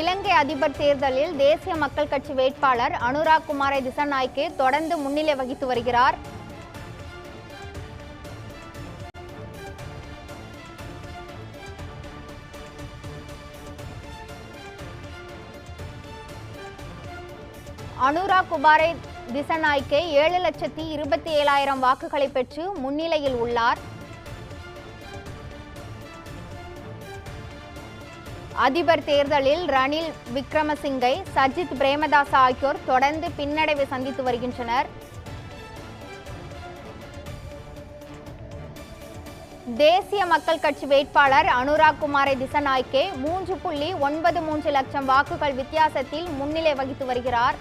இலங்கை அதிபர் தேர்தலில் தேசிய மக்கள் கட்சி வேட்பாளர் அனுராக் குமாரை திசநாய்க்கு தொடர்ந்து முன்னிலை வகித்து வருகிறார். அனுராக் குமாரை திசநாய்க்கு ஏழு லட்சத்தி இருபத்தி ஏழாயிரம் வாக்குகளை பெற்று முன்னிலையில் உள்ளார். அதிபர் தேர்தலில் ரணில் விக்ரமசிங்கை சஜித் பிரேமதாஸ் ஆகியோர் தொடர்ந்து பின்னடைவை சந்தித்து வருகின்றனர். தேசிய மக்கள் கட்சி வேட்பாளர் அனுராக் குமாரை திசநாய்க்கே மூன்று புள்ளி ஒன்பது மூன்று லட்சம் வாக்குகள் வித்தியாசத்தில் முன்னிலை வகித்து வருகிறார்.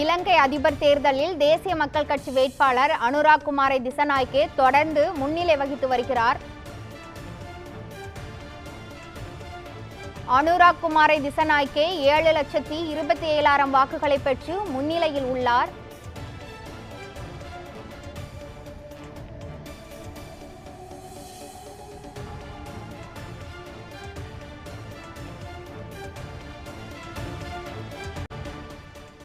இலங்கை அதிபர் தேர்தலில் தேசிய மக்கள் கட்சி வேட்பாளர் அனுராக் குமாரை திசநாய்க்கே தொடர்ந்து முன்னிலை வகித்து வருகிறார். அனுராக் குமாரை திசநாய்க்கே ஏழு லட்சத்தி இருபத்தி ஏழாயிரம் வாக்குகளை பெற்று முன்னிலையில் உள்ளார்.